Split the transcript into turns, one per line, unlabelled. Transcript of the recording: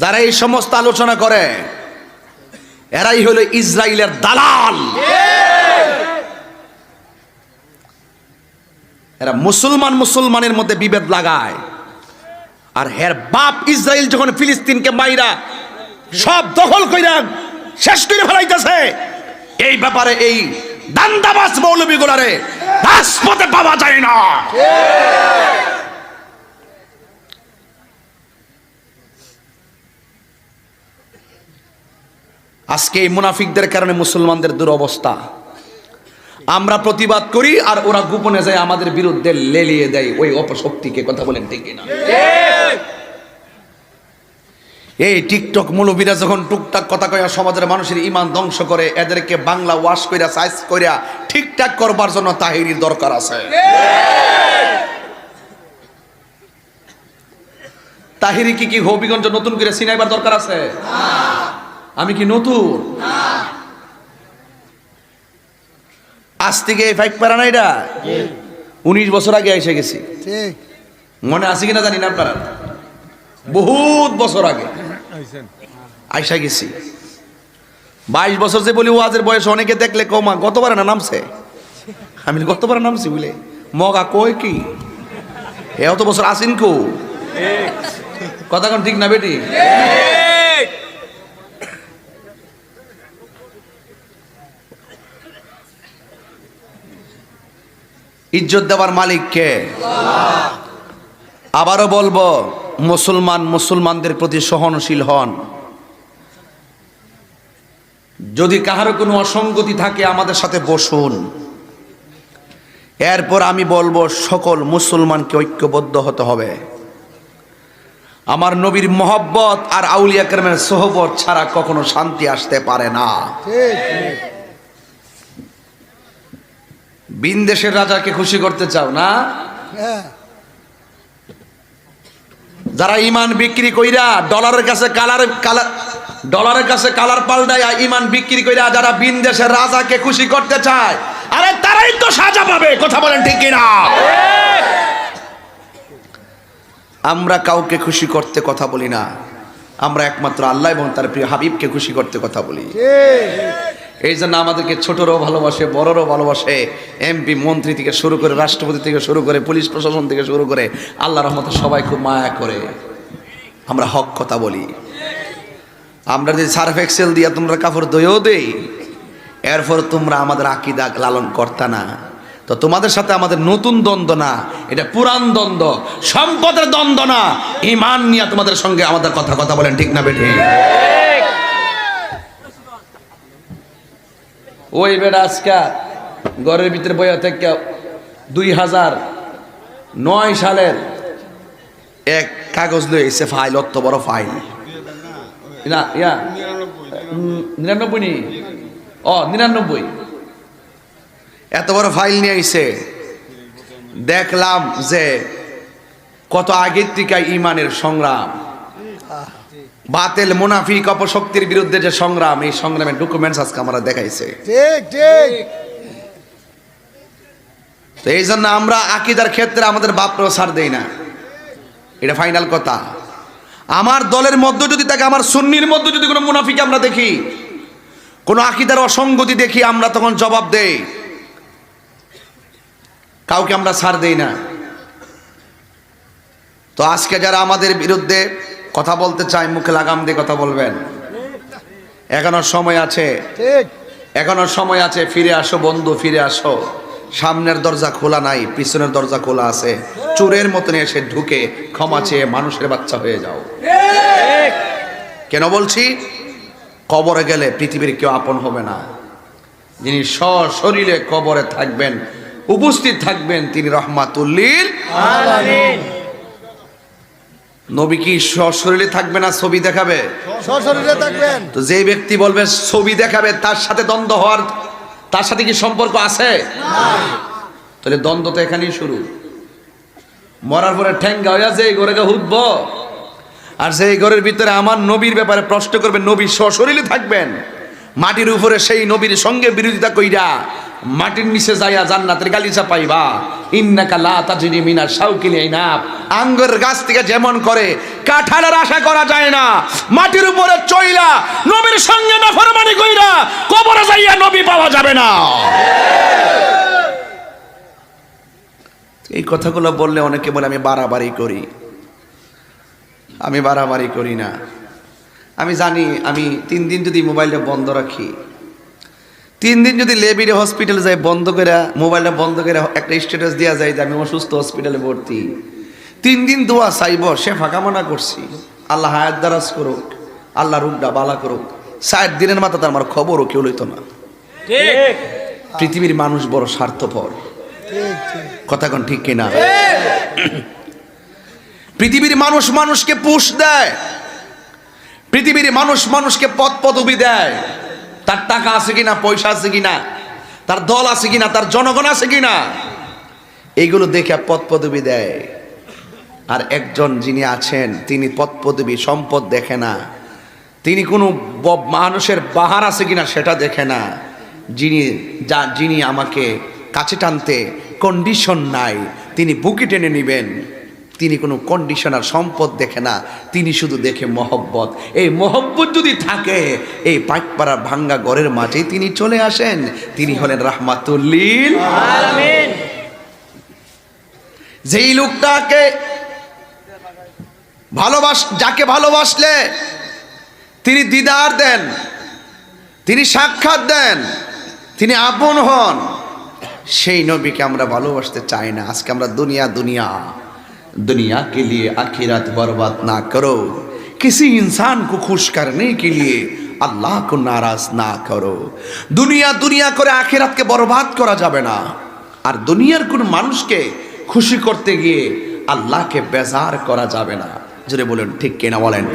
যারা এই সমস্ত আলোচনা করে, এরাই হলো ইসরায়েলের দালাল। এরা মুসলমান মুসলমানের মধ্যে বিভেদ লাগায়। আর হের বাপ ইসরায়েল যখন ফিলিস্তিনকে মাইরা সব দখল কইরা শেষ করে ফেলাইতেছে, এই ব্যাপারে এই দান্দাবাস মৌলবী গুলারে রাজপথে পাওয়া যায় না। আজকে এই মুনাফিকদের কারণে মুসলমানদের দুরবস্থা। আমরা প্রতিবাদ করি আর ওরা গোপনে যায়, আমাদের বিরুদ্ধে লেলিয়ে দেয়। ওই অপশক্তিকে, কথা বলেন ঠিক না এই টিকটক মৌলবীরা যখন টুকটাক কথা কয়া, সমাজের মানুষের ইমান ধ্বংস করে, এদেরকে বাংলা ওয়াশ কইরা, সাইজ কইরা ঠিকঠাক করবার জন্য তাহিরির দরকার আছে। তাহিরি কি কি হবিগঞ্জ নতুন করে সিনাইবার দরকার আছে? আমি কি নতুন? আজ থেকে এই ফাইক পারা না এটা উনিশ বছর আগে এসে গেছি। মনে আছে কিনা জানি না আপনারা? বহুত বছর আগে। আইসা গেছি। বাইশ বছর যে বলি ওয়াজের বয়স অনেকে দেখলে কমা গতবার না নামছে? আমি গতবার নামছি বুঝলে মগা কই কি? এত বছর আসিন কো? কথা কোন ঠিক না বেটি? ইজ্জত দেওয়ার মালিক কে? আবারও বলব, মুসলমান মুসলমানদের প্রতি সহনশীল হন। যদি কাহারও কোনো অসঙ্গতি থাকে, আমাদের সাথে বসুন। এরপর আমি বলব, সকল মুসলমানকে ঐক্যবদ্ধ হতে হবে। আমার নবীর মহব্বত আর আউলিয়া কেরামের সোহবত ছাড়া কখনো শান্তি আসতে পারে না।
ঠিক
বিনদেশের রাজাকে খুশি করতে চাও না?
হ্যাঁ।
যারা ইমান বিক্রি কইরা ডলারের কাছে কালার কালার ডলারের কাছে কালার পাল্টায় ইমান বিক্রি কইরা যারা বিন দেশের রাজাকে খুশি করতে চায় আরে তারাই তো সাজা পাবে কথা বলেন ঠিক কিনা? আমরা কাউকে খুশি করতে কথা বলি না। আমরা একমাত্র আল্লাহ এবং তার প্রিয় হাবিবকে খুশি করতে কথা বলি।
ঠিক।
এই জন্য আমাদেরকে ছোটরও ভালোবাসে, বড়রও ভালোবাসে। এমপি, মন্ত্রী থেকে শুরু করে, রাষ্ট্রপতি থেকে শুরু করে, পুলিশ প্রশাসন থেকে শুরু করে, আল্লাহ রহমতে সবাই খুব মায়া করে। আমরা হক কথা বলি। আমরা যদি সার্ফ এক্সেল দিয়া তোমরা কাপড় দইও দেই, এরপর তোমরা আমাদের আকিদা লালন কর্তা না। তো তোমাদের সাথে আমাদের নতুন দ্বন্দ্ব না, এটা পুরান দ্বন্দ্ব, সম্পদের দ্বন্দ্ব না। ইমান নিয়ে তোমাদের সঙ্গে আমাদের কথা কথা বলেন, ঠিক না বেঠে? ওই বেটা আজকা ঘরের ভিতরে বইয়া থেকে দুই হাজার নয় সালের এক কাগজ এসে ফাইল, অত বড় ফাইল। না, ইয়া নিরানব্বই নি? ও নিরানব্বই। এত বড় ফাইল নিয়ে আইছে। দেখলাম যে কত আগের থেকে ইমানের সংগ্রাম। বাতেল মুনাফিক অপশক্তির বিরুদ্ধে যে সংগ্রাম এই সংগ্রামের ডকুমেন্টস আজকে আমরা দেখাইছে।
ঠিক ঠিক।
তো এই জন্য আমরা আকিদার ক্ষেত্রে আমাদের বাপরেও ছাড় দেই না। এটা ফাইনাল কথা। আমার দলের মধ্যে যদি থাকে আমার সুন্নির মধ্যে যদি কোনো মুনাফিক আমরা দেখি কোনো আকিদার অসঙ্গতি দেখি আমরা তখন জবাব দেই। কাউকে আমরা ছাড় দেই না। তো আজকে যারা আমাদের বিরুদ্ধে কথা বলতে চায় মুখে লাগাম দিয়ে কথা বলবেন। এখনও সময় আছে।
ঠিক।
এখনও সময় আছে ফিরে আসো বন্ধু ফিরে আসো। সামনের দরজা খোলা নাই পিছনের দরজা খোলা আছে। চোরের মতন এসে ঢুকে ক্ষমা চেয়ে মানুষের বাচ্চা হয়ে যাও। কেন বলছি? কবরে গেলে পৃথিবীর কেউ আপন হবে না। যিনি সশরীরে কবরে থাকবেন উপস্থিত থাকবেন তিনি রহমাতুল্লিল নবী কি সশরীরে থাকবে না ছবি দেখাবে?
সশরীরে থাকবেন।
তো যে ব্যক্তি বলবে ছবি দেখাবে তার সাথে দ্বন্দ্ব হওয়ার তার সাথে কি সম্পর্ক আছে? তাহলে দ্বন্দ্ব তো এখানেই শুরু। মরার পরে ঠ্যাঙ্গা হইয়া যে ঘরে হুদব। আর সেই ঘরের ভিতরে আমার নবীর ব্যাপারে প্রশ্ন করবে নবী সশরীরে থাকবেন? মাটির উপরে সেই নবীর সঙ্গে বিরোধিতা কইরা মাটির নিচে যাইয়া জান্নাতের গালিচা পাইবা। ইন্নাকা লা তাজরি মিনা শাউকিল ইনাব। আঙ্গুর গাছ থেকে যেমন করে, কাঁঠালের আশা করা যায় না। মাটির উপরে চইলা নবীর সঙ্গে কইরা কবরে যাইয়া নবী পাওয়া যাবে না। এই কথাগুলো বললে অনেকে বলে, আমি বাড়াবাড়ি করি। আমি বাড়াবাড়ি করি না। আমি জানি, আমি তিন দিন যদি মোবাইলটা বন্ধ রাখি তিন দিন যদি লেবিরে হসপিটালে যায় বন্ধ করে মোবাইলটা বন্ধ করে একটা স্ট্যাটাস দেওয়া যায় যে আমি অসুস্থ হসপিটালে ভর্তি। তিন দিন দোয়া চাইব সে ফাঁকামনা করছি। আল্লাহ হায়াত দারাজ করুক আল্লাহ রূপটা বালা করুক। ষাট দিনের মাথা তার আমার খবরও কেউ লইতো না। পৃথিবীর মানুষ বড় স্বার্থপর। কথা কোন ঠিক কিনা? পৃথিবীর মানুষ মানুষকে পুষ দেয়। পৃথিবীর মানুষ মানুষকে পদ পদবি দেয়। তার টাকা আছে কিনা, পয়সা আছে কিনা, তার দল আছে কিনা, তার জনগণ আছে কিনা, এইগুলো দেখে পদ পদবি দেয়। আর একজন যিনি আছেন, তিনি পদ পদবি, সম্পদ দেখে না। তিনি কোনো মানুষের বাহার আছে কিনা, সেটা দেখে না। যিনি, যা, যিনি আমাকে কাছে টানতে কন্ডিশন নাই, তিনি বুকি টেনে নেবেন। তিনি কোনো কন্ডিশনার সম্পদ দেখে না, তিনি শুধু দেখে মহব্বত। এই মহব্বত যদি থাকে, এই পাইকপাড়ার ভাঙ্গা ঘরের মাঝে তিনি চলে আসেন। তিনি হলেন রাহমাতুল্লিল যেই লোকটাকে ভালোবাস, যাকে ভালোবাসলে তিনি দিদার দেন, তিনি সাক্ষাৎ দেন, তিনি আপন হন, সেই নবীকে আমরা ভালোবাসতে চাই না। আজকে আমরা দুনিয়া দুনিয়া। दुनिया के लिए आखिरत बर्बाद ना करो किसी इंसान को खुश करने के लिए আল্লাহ को নারাজ না করো দুনিয়া দুনিয়া করে আখিরাতকে বরবাদ করা যাবে না আর দুনিয়ার কোন মানুষকে খুশি করতে গিয়ে আল্লাহকে বেজার করা যাবে না যদি বলেন ঠিক কিনা বলেন